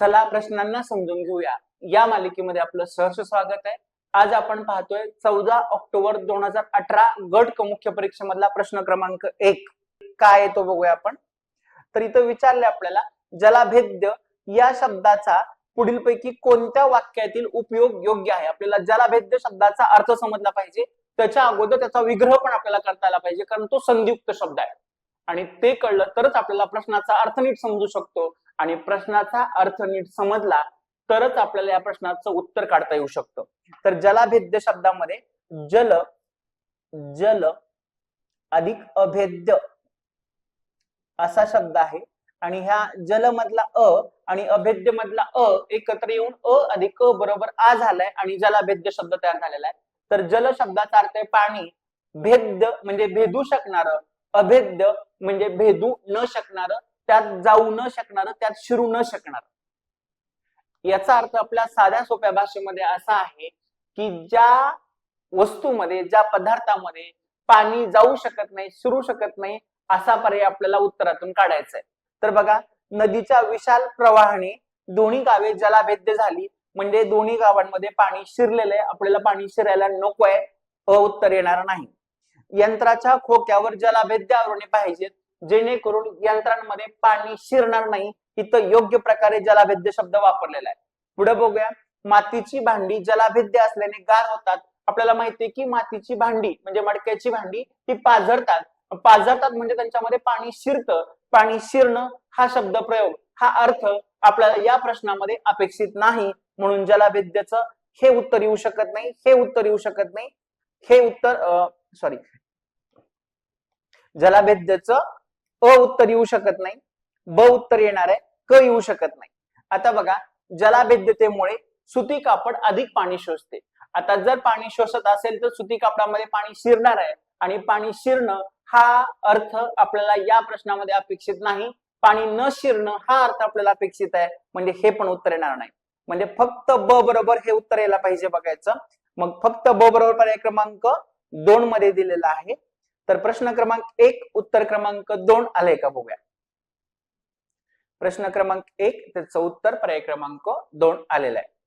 चला प्रश्नांना समजून घेऊया. या मालिकेमध्ये आपलं सहर्ष स्वागत आहे. आज आपण पाहतोय चौदा ऑक्टोबर दोन हजार अठरा गट मुख्य परीक्षेमधला प्रश्न क्रमांक एक. काय तो बघूया आपण. तर इथं विचारले आपल्याला जलाभेद्य या शब्दाचा पुढीलपैकी कोणत्या वाक्यातील उपयोग योग्य आहे? आपल्याला जलाभेद्य शब्दाचा अर्थ समजला पाहिजे. त्याच्या अगोदर त्याचा विग्रह पण आपल्याला करता आला पाहिजे कारण तो संधियुक्त शब्द आहे. आणि ते कळलं तरच आपल्याला प्रश्नाचा अर्थ नीट समजू शकतो. आणि प्रश्नाचा अर्थ नीट समजला तरच आपल्याला या प्रश्नाचं उत्तर काढता येऊ शकतं. तर जलाभेद्य शब्दामध्ये जल जल अधिक अभेद्य असा शब्द आहे. आणि ह्या जल मधला अ आणि अभेद्य मधला अ एकत्र येऊन अ अधिक अ बरोबर आ झालाय आणि जलाभेद्य शब्द तयार झालेला आहे. तर जल शब्दाचा अर्थ आहे पाणी. भेद्य म्हणजे भेदू शकणार अभेद्य म्हणजे भेदू न शकणार त्यात जाऊ न शकणार त्यात शिरू न शकणार. याचा अर्थ आपल्या साध्या सोप्या भाषेमध्ये असा आहे की ज्या वस्तूमध्ये ज्या पदार्थामध्ये पाणी जाऊ शकत नाही शिरू शकत नाही असा पर्याय आपल्याला उत्तरातून काढायचा आहे तर बघा नदीच्या विशाल प्रवाहाने दोन्ही गावे जलाभेद्य झाली. म्हणजे दोन्ही गावांमध्ये पाणी शिरलेलं आहे. आपल्याला पाणी शिरायला नको आहे अ उत्तर येणार नाही. यंत्राच्या खोक्यावर जलाभेद्य आवरणे पाहिजेत. जेणेकरून यंत्रांमध्ये पाणी शिरणार नाही. इथं योग्य प्रकारे जलाभेद्य शब्द वापरलेला आहे. पुढे बघूया. मातीची भांडी जलाभेद्य असल्याने गार होतात. आपल्याला माहितीये की मातीची भांडी म्हणजे मडक्याची भांडी ती पाझरतात पाझरतात म्हणजे त्यांच्यामध्ये पाणी शिरतं. पाणी शिरणं हा शब्द प्रयोग हा अर्थ आपल्याला या प्रश्नामध्ये अपेक्षित नाही. म्हणून जलाभेद्यचं हे उत्तर येऊ शकत नाही हे उत्तर येऊ शकत नाही. हे उत्तर सॉरी जलाभेद्यचं अ उत्तर येऊ शकत नाही ब उत्तर येणार आहे क येऊ शकत नाही. आता बघा जलाभेद्यतेमुळे सुती कापड अधिक पाणी शोषते. आता जर पाणी शोषत असेल तर सुती कापडामध्ये पाणी शिरणार आहे आणि पाणी शिरणं हा अर्थ आपल्याला या प्रश्नामध्ये अपेक्षित नाही. पाणी न शिरणं हा अर्थ आपल्याला अपेक्षित आहे. म्हणजे हे पण उत्तर येणार नाही. म्हणजे फक्त ब बरोबर हे उत्तर यायला पाहिजे बघायचं. मग फक्त ब बरोबर पर्याय क्रमांक दोन मध्ये दिलेला आहे. तर प्रश्न क्रमांक एक उत्तर क्रमांक दोन आलंय का बघूया. प्रश्न क्रमांक एक त्याचं उत्तर पर्याय क्रमांक दोन आलेला आहे.